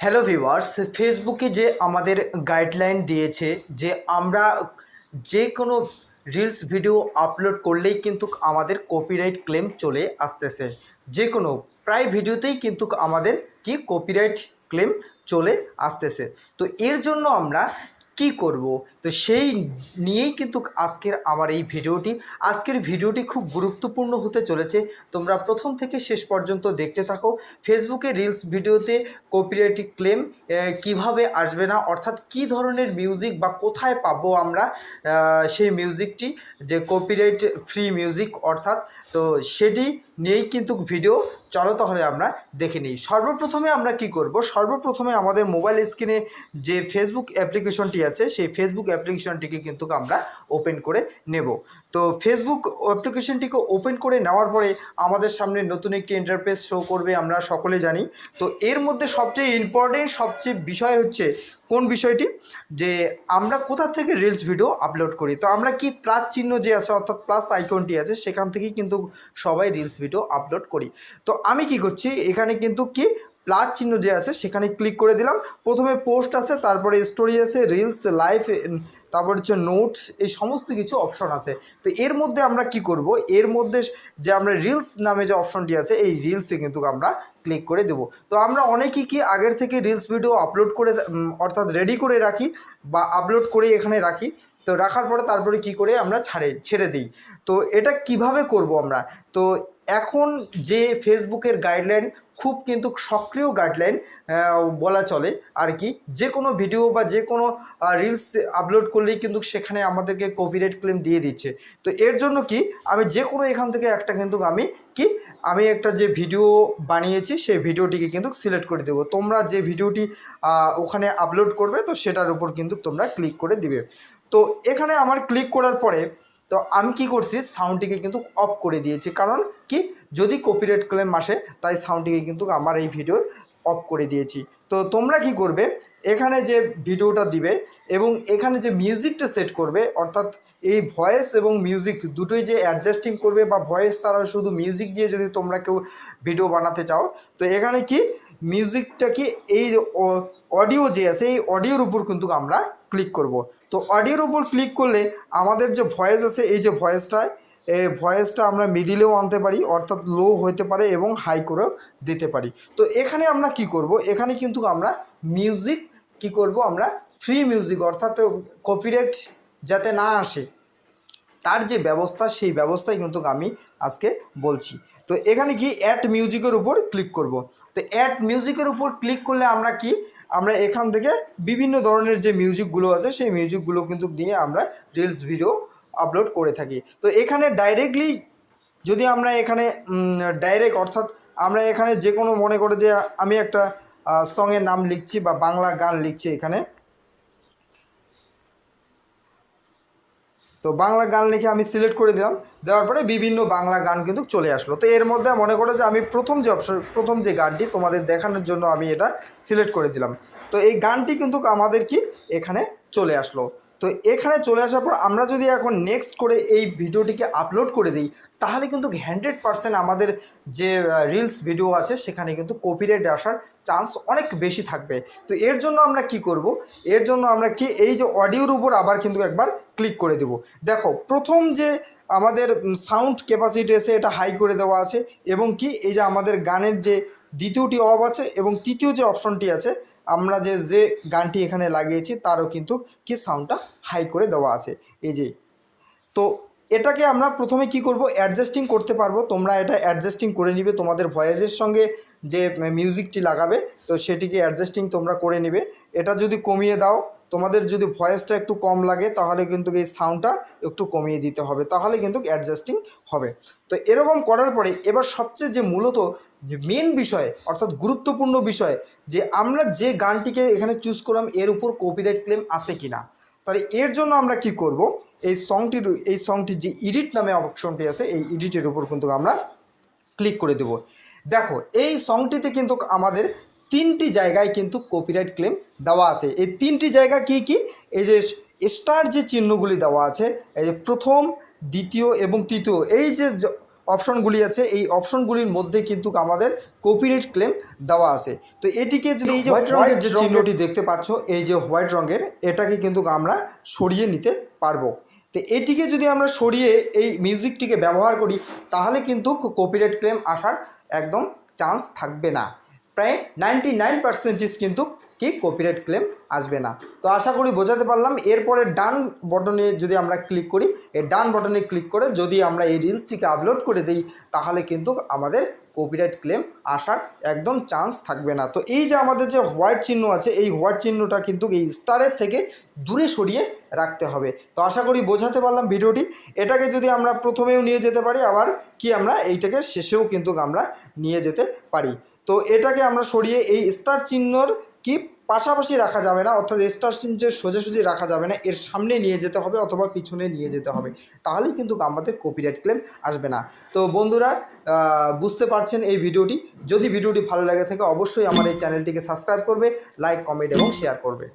Hello viewers ফেসবুকে যে আমাদের গাইডলাইন দিয়েছে যে আমরা যে কোনো রিলস ভিডিও আপলোড করলেই কিন্তু আমাদের কপিরাইট ক্লেম চলে আসতেছে। যে কোনো, প্রায় ভিডিওতেই কিন্তু আমাদের কি কপিরাইট ক্লেম চলে আসতেছে। তো এর জন্য আমরা কি করব? তো সেই নিয়েই কিন্তু আজকের আমার এই ভিডিওটি। আজকের ভিডিওটি খুব গুরুত্বপূর্ণ হতে চলেছে। তোমরা প্রথম থেকে শেষ পর্যন্ত দেখতে থাকো। ফেসবুকে রিলস ভিডিওতে কপিরাইট ক্লেম কীভাবে আসবে না, অর্থাৎ কি ধরনের মিউজিক বা কোথায় পাবো আমরা সেই মিউজিকটি যে কপিরাইট ফ্রি মিউজিক অর্থাৎ তো সেটি নিয়েই কিন্তু ভিডিও। চলো তাহলে আমরা দেখে নিই। সর্বপ্রথমে আমরা কি করব? সর্বপ্রথমে আমাদের মোবাইল স্ক্রিনে যে ফেসবুক অ্যাপ্লিকেশনটি আছে, সেই ফেসবুক অ্যাপ্লিকেশনটিকে কিন্তু আমরা ওপেন করে নেব। তো ফেসবুক অ্যাপ্লিকেশনটিকে ওপেন করে নেওয়ার পরে আমাদের সামনে নতুন একটি ইন্টারফেস শো করবে, আমরা সকলে জানি। তো এর মধ্যে সবচেয়ে ইম্পর্টেন্ট সবচেয়ে বিষয় হচ্ছে কোন বিষয়টি? যে আমরা কোথা থেকে রিলস ভিডিও আপলোড করি? তো আমরা কি প্লাস চিহ্ন যে আছে, অর্থাৎ প্লাস আইকনটি আছে, সেখান থেকেই কিন্তু সবাই রিলস ভিডিও আপলোড করি। তো আমি কি করছি? এখানে কিন্তু কি প্লাস চিহ্ন যে আছে সেখানে ক্লিক করে দিলাম। প্রথমে পোস্ট আছে তারপরে স্টোরি আছে রিলস লাইভ তারপর হচ্ছে নোটস এই সমস্ত কিছু অপশন আছে। তো এর মধ্যে আমরা কি করব? এর মধ্যে যে আমরা রিলস নামে যে অপশনটি আছে, এই রিলসে কিন্তু আমরা ক্লিক করে দেবো। তো আমরা অনেকেই কি আগের থেকে রিলস ভিডিও আপলোড করে অর্থাৎ রেডি করে রাখি বা আপলোড করে এখানে রাখি। তো রাখার পরে তারপরে কি করে আমরা ছাড়ে, ছেড়ে দিই। তো এটা কীভাবে করব আমরা? তো এখন যে ফেসবুকের গাইডলাইন খুব কিন্তু সক্রিয় গাইডলাইন বলা চলে আর কি। যে কোনো ভিডিও বা যে কোনো রিলস আপলোড করলেই কিন্তু সেখানে আমাদেরকে কপিরাইট ক্লেম দিয়ে দিচ্ছে। তো এর জন্য কি আমি যে কোনো এখান থেকে একটা কিন্তু আমি কি, আমি একটা যে ভিডিও বানিয়েছি সেই ভিডিওটিকে কিন্তু সিলেক্ট করে দেবো। তোমরা যে ভিডিওটি ওখানে আপলোড করবে তো সেটার উপর কিন্তু তোমরা ক্লিক করে দিবে। তো এখানে আমার ক্লিক করার পরে তো আমি কি করছি? সাউন্ডটিকে কিন্তু অফ করে দিয়েছি। কারণ কি? যদি কপিরাইট ক্লেম আসে, তাই সাউন্ডটিকে কিন্তু আমার এই ভিডিওর অফ করে দিয়েছি। তো তোমরা কি করবে? এখানে যে ভিডিওটা দিবে এবং এখানে যে মিউজিকটা সেট করবে, অর্থাৎ এই ভয়েস এবং মিউজিক দুটোই যে অ্যাডজাস্টিং করবে বা ভয়েস ছাড়া শুধু মিউজিক দিয়ে যদি তোমরা কেউ ভিডিও বানাতে চাও, তো এখানে কি? মিউজিকটা কি? এই অডিও যে আছে, এই অডিওর উপর কিন্তু আমরা ক্লিক করব। তো অডিওর উপর ক্লিক করলে আমাদের যে ভয়েস আছে, এই যে ভয়েসটায় ভয়েসটা আমরা মিডিলেও আনতে পারি, অর্থাৎ লো হতে পারে এবং হাই করেও দিতে পারি। তো এখানে আমরা কি করব? এখানে কিন্তু আমরা মিউজিক কি করব? আমরা ফ্রি মিউজিক অর্থাৎ কপিরাইট যাতে না আসে, তার যে ব্যবস্থা, সেই ব্যবস্থাই কিন্তু আমি আজকে বলছি। তো এখানে কি অ্যাট মিউজিকের উপর ক্লিক করব। তো অ্যাট মিউজিকের উপর ক্লিক করলে আমরা কি? আমরা এখান থেকে বিভিন্ন ধরনের যে মিউজিকগুলো আছে, সেই মিউজিকগুলো কিন্তু দিয়ে আমরা রিলস ভিডিও আপলোড করে থাকি। তো এখানে ডাইরেক্টলি যদি আমরা এখানে ডাইরেক্ট অর্থাৎ আমরা এখানে যে কোনো মনে করে যে আমি একটা সঙের নাম লিখছি বা বাংলা গান লিখছি এখানে। তো বাংলা গান লিখে আমি সিলেক্ট করে দিলাম, দেওয়ার পরে বিভিন্ন বাংলা গান কিন্তু চলে আসলো। তো এর মধ্যে মনে করো যে আমি প্রথম যে অপশন প্রথম যে গানটি তোমাদের দেখানোর জন্য আমি এটা সিলেক্ট করে দিলাম। তো এই গানটি কিন্তু আমাদের কি? এখানে চলে আসলো। তো এখানে চলে আসার পর আমরা যদি এখন নেক্সট করে এই ভিডিওটিকে আপলোড করে দিই, তাহলে কিন্তু হান্ড্রেড পারসেন্ট আমাদের যে রিলস ভিডিও আছে, সেখানে কিন্তু কপিরাইট আসার চান্স অনেক বেশি থাকবে। তো এর জন্য আমরা কি করব? এর জন্য আমরা কি, এই যে অডিওর উপর আবার কিন্তু একবার ক্লিক করে দেব। দেখো, প্রথম যে আমাদের সাউন্ড ক্যাপাসিটি আছে, এটা হাই করে দেওয়া আছে, এবং কি, এই যে আমাদের গানের যে দ্বিতীয়টি অফ আছে এবং তৃতীয় যে অপশনটি আছে, আমরা যে যে গানটি এখানে লাগিয়েছি তারও কিন্তু কি সাউন্ডটা হাই করে দেওয়া আছে। এই যে, তো এটাকে আমরা প্রথমে কি করব? অ্যাডজাস্টিং করতে পারব। তোমরা এটা অ্যাডজাস্টিং করে নিবে তোমাদের ভয়েসের সঙ্গে যে মিউজিকটি লাগাবে, তো সেটিকে অ্যাডজাস্টিং তোমরা করে নিবে। এটা যদি কমিয়ে দাও তোমাদের যদি ভয়েসটা একটু কম লাগে, তাহলে কিন্তু এই সাউন্ডটা একটু কমিয়ে দিতে হবে। তাহলে কিন্তু অ্যাডজাস্টিং হবে। তো এরকম করার পরে এবার সবচেয়ে যে মূলত মেন বিষয়, অর্থাৎ গুরুত্বপূর্ণ বিষয়, যে আমরা যে গানটিকে এখানে চুজ করলাম, এর উপর কপিরাইট ক্লেম আসে কিনা? তাহলে এর জন্য আমরা কি করব? এই সংটির এই সংটির যে এডিট নামে অপশনটি আছে, এই এডিটের উপর কিন্তু আমরা ক্লিক করে দেব। দেখো, এই সংটিতে কিন্তু আমাদের তিনটি জায়গায় কিন্তু কপিরাইট ক্লেম দেওয়া আছে। এই তিনটি জায়গা কি কি? এই যে স্টার যে চিহ্নগুলি দেওয়া আছে এই যে প্রথম দ্বিতীয় এবং তৃতীয় এই যে অপশনগুলি আছে এই অপশনগুলির মধ্যে কিন্তু আমাদের কপিরাইট ক্লেম দেওয়া আছে। তো এটিকে যদি এই যে হোয়াইট রঙের যে চিহ্নটি দেখতে পাচ্ছ এই যে হোয়াইট রঙের এটাকে কিন্তু আমরা সরিয়ে নিতে পারব। তো এটিকে যদি আমরা সরিয়ে এই মিউজিকটিকে ব্যবহার করি তাহলে কিন্তু কপিরাইট ক্লেম আসার একদম চান্স থাকবে না। প্রায় নাইনটি নাইন পার্সেন্টেজ কিন্তু কি কপিরাইট ক্লেম আসবে না। তো আশা করি বোঝাতে পারলাম। এরপরে ডান বটনে যদি আমরা ক্লিক করি, এই ডান বটনে ক্লিক করে যদি আমরা এই রিলসটিকে আপলোড করে দিই, তাহলে কিন্তু আমাদের কপিরাইট ক্লেম আসার একদম চান্স থাকবে না। তো এই যে আমাদের যে হোয়াইট চিহ্ন আছে, এই হোয়াইট চিহ্নটা কিন্তু এই স্টারের থেকে দূরে সরিয়ে রাখতে হবে। তো আশা করি বোঝাতে পারলাম ভিডিওটি। এটাকে যদি আমরা প্রথমেও নিয়ে যেতে পারি, আবার কি আমরা এইটাকে শেষেও কিন্তু আমরা নিয়ে যেতে পারি। তো এটাকে আমরা সরিয়ে এই স্টার চিহ্নর কি পাশাপাশি রাখা যাবে না, অর্থাৎ স্টার সিঞ্জের সোজাসুজি রাখা যাবে না, এর সামনে নিয়ে যেতে হবে অথবা পিছনে নিয়ে যেতে হবে। তাহলেই কিন্তু আমাদের কপিরাইট ক্লেম আসবে না। তো বন্ধুরা বুঝতে পারছেন এই ভিডিওটি। যদি ভিডিওটি ভালো লাগে থাকে, অবশ্যই আমার এই চ্যানেলটিকে সাবস্ক্রাইব করবে লাইক কমেন্ট এবং শেয়ার করবে।